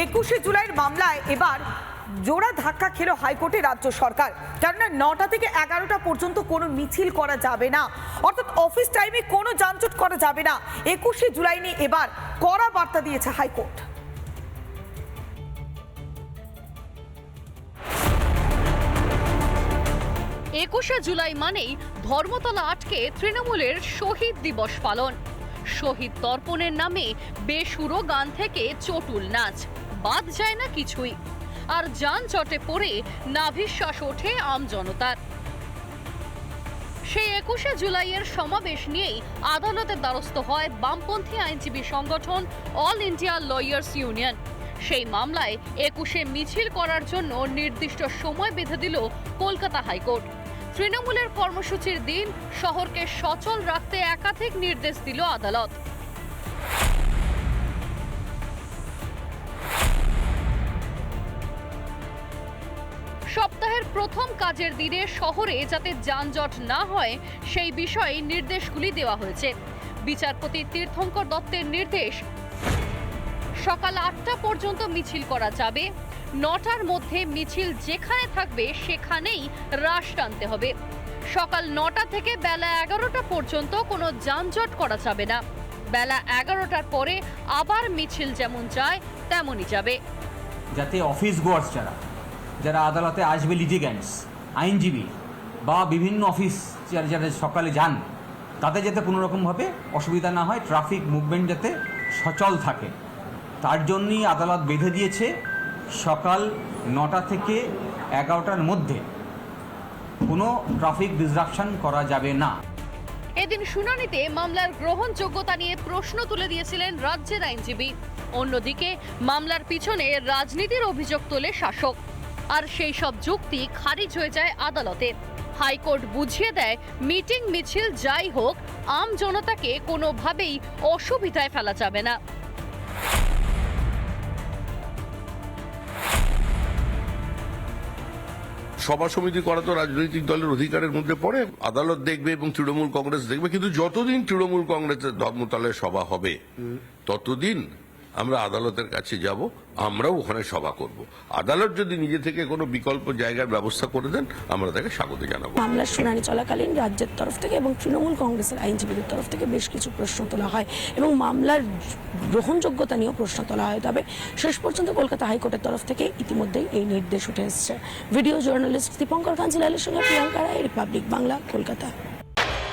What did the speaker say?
একুশে জুলাইয়ের মামলায় এবার জোড়া ধাক্কা খেলো হাইকোর্টে রাজ্য সরকার। কেননা নটা থেকে এগারোটা পর্যন্ত কোনো মিছিল করা যাবে না। অর্থাৎ অফিস টাইমে কোনো যানজট করা যাবে না। একুশে জুলাই নিয়ে এবার কড়া বার্তা দিয়েছে হাইকোর্ট। একুশে জুলাই মানেই ধর্মতলা আটকে তৃণমূলের শহীদ দিবস পালন। শহীদ তর্পণের নামে বেসুরো গান থেকে চটুল নাচ। বাদ যায় না কিছুই। আর যানজটে পড়ে নাভিশ্বাস ওঠে আমজনতার সেই একুশে জুলাইয়ের সমাবেশ নিয়েই আদালতের দ্বারস্থ হয় বামপন্থী আইনজীবী সংগঠন অল ইন্ডিয়া লয়ার্স ইউনিয়ন। সেই মামলায় একুশে মিছিল করার জন্য নির্দিষ্ট সময় বেঁধে দিল কলকাতা হাইকোর্ট। তৃণমূলের কর্মসূচির দিন শহরকে সচল রাখতে একাধিক নির্দেশ দিল আদালত। সপ্তাহের প্রথম কাজের দিনে শহরে যাতে যানজট না হয়, সেই বিষয়ে নির্দেশগুলি দেওয়া হয়েছে। বিচারপতি তীর্থঙ্কর দত্তের নির্দেশ, সকাল আটটা পর্যন্ত মিছিল করা যাবে, নটার মধ্যে মিছিল যেখানে থাকবে সেখানেই রাশ টানতে হবে। সকাল নটা থেকে বেলা এগারোটা পর্যন্ত কোনো যানজট করা যাবে না। বেলা এগারোটার পরে আবার মিছিল যেমন যায়, তেমনই যাবে। যাতে অফিস গোয়ার্স যারা যারা আদালতে আসবে লিটিগ্যান্টস আইনজীবী বা বিভিন্ন অফিস যারা যারা সকালে যান তাতে যাতে কোনোরকমভাবে অসুবিধা না হয়, ট্রাফিক মুভমেন্ট যাতে সচল থাকে। তার জন্যই আদালত বেঁধে দিয়েছে সকাল নটা থেকে এগারোটার মধ্যে। কোনো ট্রাফিক ডিসরাপশন করা যাবে না। এদিন শুনানিতে মামলার গ্রহণযোগ্যতা নিয়ে প্রশ্ন তুলে দিয়েছিলেন রাজ্যের আইনজীবী। অন্যদিকে, মামলার পিছনে রাজনীতির অভিযোগ তোলে শাসক। আর সেই সব যুক্তি খারিজ হয়ে যায় আদালতে। হাইকোর্ট বুঝিয়ে দেয় মিটিং মিছিল যাই হোক আম জনতাকে কোনোভাবেই অসুবিধায় ফেলা যাবে না। সভা সমিতি করা তো রাজনৈতিক দলের অধিকারের মধ্যে পড়ে আদালত দেখবে এবং তৃণমূল কংগ্রেস দেখবে কিন্তু যতদিন তৃণমূল কংগ্রেসের ধর্মতলায় সভা হবে ততদিন আমরা আদালতের কাছে যাব, আমরাও ওখানে সভা করব। আদালত যদি নিজে থেকে কোনো বিকল্প জায়গার ব্যবস্থা করে দেন, আমরা তাকে স্বাগত জানাব। মামলার শুনানি চলাকালীন রাজ্যের তরফ থেকে এবং তৃণমূল কংগ্রেসের আইনজীবীদের তরফ থেকে বেশ কিছু প্রশ্ন তোলা হয় এবং মামলার গ্রহণযোগ্যতা নিয়েও প্রশ্ন তোলা হয়। তবে শেষ পর্যন্ত কলকাতা হাইকোর্টের তরফ থেকে ইতিমধ্যেই এই নির্দেশ উঠে এসেছে। ভিডিও জার্নালিস্ট দীপঙ্কর কাঞ্জিলালের সঙ্গে প্রিয়াঙ্কা রায়, রিপাবলিক বাংলা, কলকাতা।